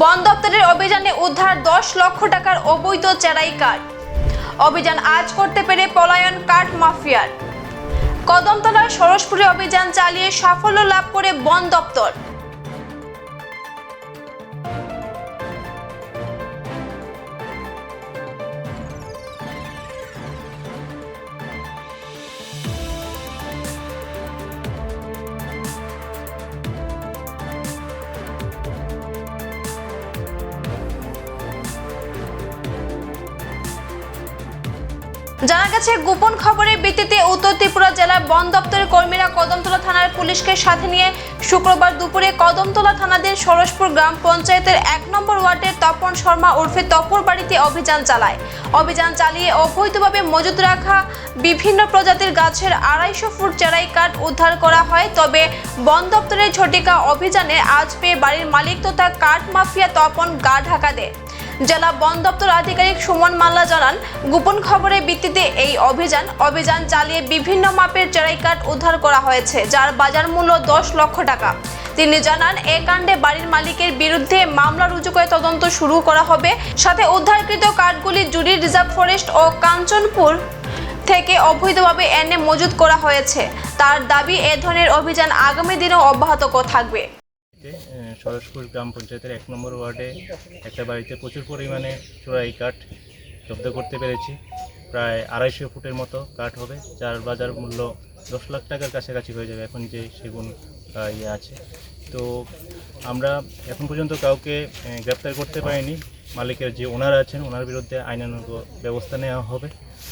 বন দপ্তরের অভিযানে উদ্ধার দশ লক্ষ টাকার অবৈধ চেরাই কাঠ। অভিযান আজ করতে পেরে পলায়ন কাঠ মাফিয়ার। কদমতলার সরসপুরে অভিযান চালিয়ে সাফল্য লাভ করে বন দপ্তর। জানা গেছে, গোপন খবরের ভিত্তিতে উত্তর ত্রিপুরা জেলার বন দপ্তরের কর্মীরা কদমতলা থানার পুলিশকে সাথে নিয়ে শুক্রবার দুপুরে কদমতলা থানাধীন সরসপুর গ্রাম পঞ্চায়েতের এক নম্বর ওয়ার্ডের তপন শর্মা ওরফে তপর বাড়িতে অভিযান চালায়। অভিযান চালিয়ে অবৈধভাবে মজুত রাখা বিভিন্ন প্রজাতির গাছের আড়াইশো ফুট চেরাই কাঠ উদ্ধার করা হয়। তবে বন দপ্তরের ঝটিকা অভিযানে আজ পেয়ে বাড়ির মালিক তথা কাঠ মাফিয়া তপন গা ঢাকা দেয়। জেলা বন দপ্তর আধিকারিক সুমন মাল্লা জানান, গোপন খবরের ভিত্তিতে এই অভিযান অভিযান চালিয়ে বিভিন্ন মাপের চেরাই কাঠ উদ্ধার করা হয়েছে, যার বাজার মূল্য দশ লক্ষ টাকা। তিনি জানান, এ কাণ্ডে বাড়ির মালিকের বিরুদ্ধে মামলা রুজু করে তদন্ত শুরু করা হবে। সাথে উদ্ধারকৃত কাঠগুলি জুড়ি রিজার্ভ ফরেস্ট ও কাঞ্চনপুর থেকে অবৈধভাবে এনে মজুত করা হয়েছে। তার দাবি, এ ধরনের অভিযান আগামী দিনেও অব্যাহত থাকবে। তে, সরসপুর গ্রাম পঞ্চায়েতের এক নম্বর ওয়ার্ডে একটা বাড়িতে প্রচুর পরিমাণে চোরাই কাঠ জব্দ করতে পেরেছি। প্রায় আড়াইশো ফুটের মতো কাঠ হবে যার বাজার মূল্য দশ লাখ টাকার কাছাকাছি হয়ে যাবে এখন যে সেগুন ইয়ে আছে। তো আমরা এখন পর্যন্ত কাউকে গ্রেপ্তার করতে পারিনি। মালিকের যে ওনার আছেন ওনার বিরুদ্ধে আইনানুগ ব্যবস্থা নেওয়া হবে।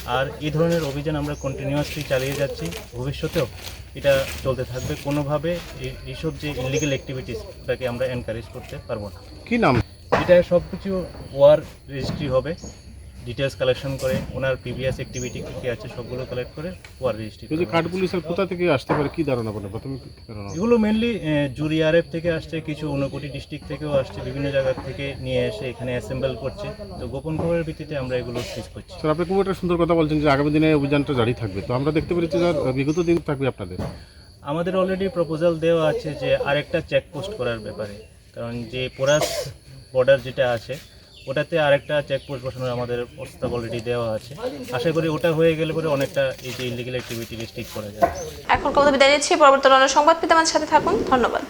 আর এই ধরনের অভিযান আমরা কন্টিনিউয়াসলি চালিয়ে যাচ্ছি। ভবিষ্যতেও এটা চলতে থাকবে। কোনোভাবে এই- এইসব যে ইলিগেল অ্যাক্টিভিটিস ওটাকে আমরা এনকারেজ করতে পারব না। কি নাম? এটা সব কিছু ওয়ার রেজিস্ট্রি হবে। ডিটেলস কালেকশন করে ওনার প্রিভিয়াস অ্যাক্টিভিটি কী কী আছে সবগুলো কালেক্ট করে ওয়ার রেজিস্ট্রি যে কাঠগুলি স্যার কোথা থেকে আসতে পারে কি ধারণা বলে প্রথমে কি ধারণা এগুলো মেনলি জুরি আরএফ থেকে আসছে কিছু ঊনকোটি ডিস্ট্রিক্ট থেকেও আসছে বিভিন্ন জায়গা থেকে নিয়ে এসে এখানে অ্যাসেম্বল করছে। তো গোপন খবরের ভিত্তিতে আমরা এগুলো সিজ করছি। স্যার আপনি খুব একটা সুন্দর কথা বলছেন যে আগামী দিনে অভিযানটা জারি থাকবে। তো আমরা দেখতে পেরেছি স্যার বিগত দিন থাকবে আপনাদের। আমাদের অলরেডি প্রপোজাল দেওয়া আছে যে আরেকটা চেকপোস্ট করার ব্যাপারে। কারণ যে পোরাস বর্ডার যেটা আছে ওটাতে আরেকটা চেকপোস্ট বসানোর আমাদের প্রস্তাব অলরেডি দেওয়া আছে। আশা করি ওটা হয়ে গেলে পরে অনেকটা এই যে ইলিগেল অ্যাক্টিভিটি রেস্ট্রিক্ট করা যায় এখন কথা বিদায় নিচ্ছি পরবর্তী সংবাদ পেতে আমাদের সাথে থাকুন। ধন্যবাদ।